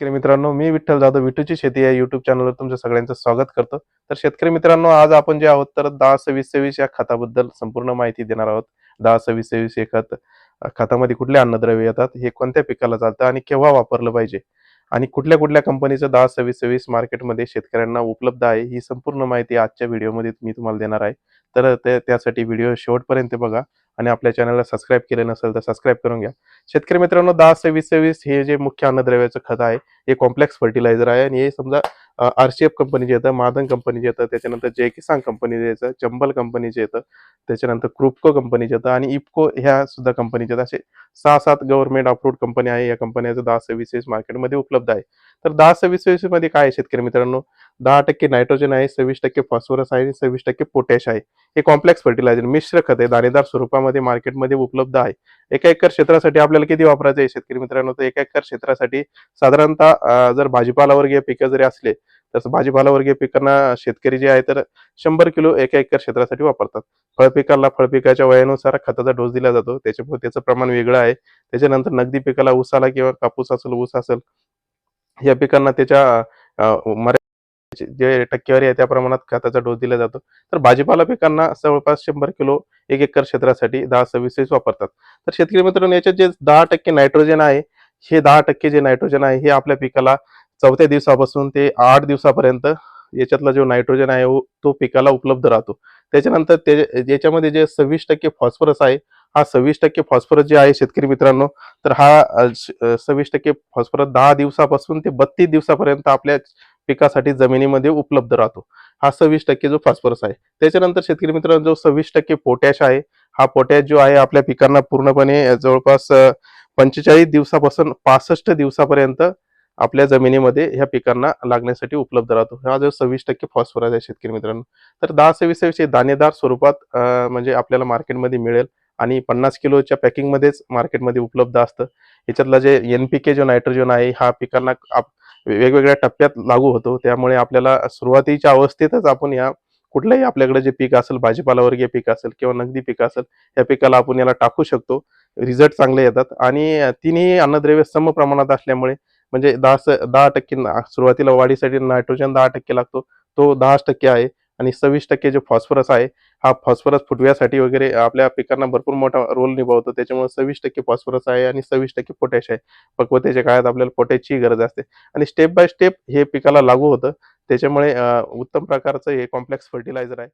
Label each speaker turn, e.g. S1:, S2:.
S1: शेतकरी मित्रांनो मी विठ्ठल जाधव विठूची शेती या युट्यूब चॅनलवर तुमचं सगळ्यांचं स्वागत करतो. तर शेतकरी मित्रांनो आज आपण जे आहोत तर दहा सव्वीस सव्वीस या खताबद्दल संपूर्ण माहिती देणार आहोत. दहा सव्वीस सव्वीस हे खत खतामध्ये कुठले अन्नद्रव्य येतात हे कोणत्या पिकाला चालतं आणि केव्हा वापरलं पाहिजे? आणि कुठल्या कुठल्या कंपनीचं दहा सव्वीस सव्वीस मार्केटमध्ये शेतकऱ्यांना उपलब्ध आहे ही संपूर्ण माहिती आजच्या व्हिडिओमध्ये मी तुम्हाला देणार आहे. तर ते त्यासाठी व्हिडिओ शेवटपर्यंत बघा. आणि आपल्या चॅनलला सबस्क्राईब केलं नसेल तर सबस्क्राईब करून घ्या. शेतकरी मित्रांनो दहा सव्वीस सव्वीस हे जे मुख्य अन्नद्रव्याचं खत आहे हे कॉम्प्लेक्स फर्टिलायझर आहे आणि हे समजा आरसीएफ कंपनीचे येतं मादन कंपनीचे येतं त्याच्यानंतर जे किसान कंपनीचे येतं चंबल कंपनीचे येतं त्याच्यानंतर क्रुपको कंपनीचे येतं आणि इफको ह्या सुद्धा कंपनीचे येतात असे सहा सात गव्हर्नमेंट अप्रूव्ड कंपनी आहे या कंपन्याचं दहा सव्वीस मार्केटमध्ये उपलब्ध आहे. तर दहा सव्वीस सव्वीसमध्ये काय आहे शेतकरी मित्रांनो? दहा टक्के नायट्रोजन आहे सव्वीस टक्के फॉस्फरस आहे आणि सव्वीस टक्के पोटॅश आहे. हे कॉम्प्लेक्स फर्टिलायझर मिश्र खत दाणेदार स्वरूपामध्ये मार्केटमध्ये उपलब्ध आहे. एका एकर क्षेत्रासाठी आपल्याला किती वापरायचं आहे शेतकरी मित्रांनो? तर एका एकर क्षेत्रासाठी साधारणतः जर भाजीपाला वर्गीय पिकं जरी असले तर भाजीपाला वर्गीय पिकांना शेतकरी जे आहे तर शंभर किलो एका एकर क्षेत्रासाठी वापरतात. फळपिकाला फळपिकाच्या वयानुसार खताचा डोस दिला जातो. त्याच्यामुळे त्याचं प्रमाण वेगळं आहे. त्याच्यानंतर नगदी पिकाला ऊसाला किंवा कापूस असेल ऊस असेल या पिकांना त्याच्या जे टक्केवारी आहे त्या प्रमाणात खताचा डोस दिला जातो. तर भाजीपाला पिकांना जवळपास शंभर किलो एक एकर क्षेत्रासाठी दहा सव्वीस वापरतात. तर शेतकरी मित्रांनो याच्यात जे दहा टक्के नायट्रोजन आहे हे दहा टक्के जे नायट्रोजन आहे हे आपल्या पिकाला चौथ्या दिवसापासून ते आठ दिवसापर्यंत याच्यातला जो नायट्रोजन आहे तो पिकाला उपलब्ध राहतो. त्याच्यानंतर ते याच्यामध्ये जे सव्वीस टक्के फॉस्फरस आहे हा सव्वीस टक्के फॉस्फरस जे आहे शेतकरी मित्रांनो तर हा सव्वीस टक्के फॉस्फरस दहा दिवसापासून ते बत्तीस दिवसापर्यंत आपल्या पिकासाठी जमिनीमध्ये उपलब्ध राहतो. हा सव्वीस टक्के जो फॉस्फरस आहे. त्याच्यानंतर शेतकरी मित्रांनो जो सव्वीस टक्के पोटॅश आहे हा पोटॅश जो आहे आपल्या पिकांना पूर्णपणे जवळपास पंचेचाळीस दिवसापासून पासष्ट दिवसापर्यंत आपल्या जमिनीमध्ये ह्या पिकांना लागण्यासाठी उपलब्ध राहतो. हा जो सव्वीस टक्के फॉस्फरस आहे शेतकरी मित्रांनो. तर दहा सव्वीस सव्वीस हे दाणेदार स्वरूपात म्हणजे आपल्याला मार्केटमध्ये मिळेल आणि पन्नास किलोच्या पॅकिंगमध्येच मार्केटमध्ये उपलब्ध असतं. याच्यातला जे एन पी के जो नायट्रोजन आहे हा पिकांना आप- वेगवेगळ्या टप्प्यात लागू होतो. त्यामुळे आपल्याला सुरुवातीच्या अवस्थेतच आपण या कुठलंही आपल्याकडे जे पीक असेल भाजीपाला वर्गीय पीक असेल किंवा नगदी पीक असेल या पिकाला आपण याला टाकू शकतो. रिझल्ट चांगले येतात. आणि तिन्ही अन्नद्रव्य सम प्रमाणात असल्यामुळे म्हणजे दहा स- दहा टक्के सुरुवातीला वाढीसाठी नायट्रोजन दहा टक्के लागतो. तो दहा टक्के आहे. आणि सव्वीस टक्के जे फॉस्फरस आहे हा फॉस्फरस फुटव्यासाठी वगैरे आपल्या पिकांना भरपूर मोठा रोल निभावतो. त्याच्यामुळे सव्वीस टक्के फॉस्फरस आहे आणि सव्वीस टक्के पोटॅश आहे. पक्वतेच्या काळात आपल्याला पोटॅशची गरज असते. आणि स्टेप बाय स्टेप हे पिकाला लागू होतं. त्याच्यामुळे उत्तम प्रकारचं हे कॉम्प्लेक्स फर्टिलायझर आहे.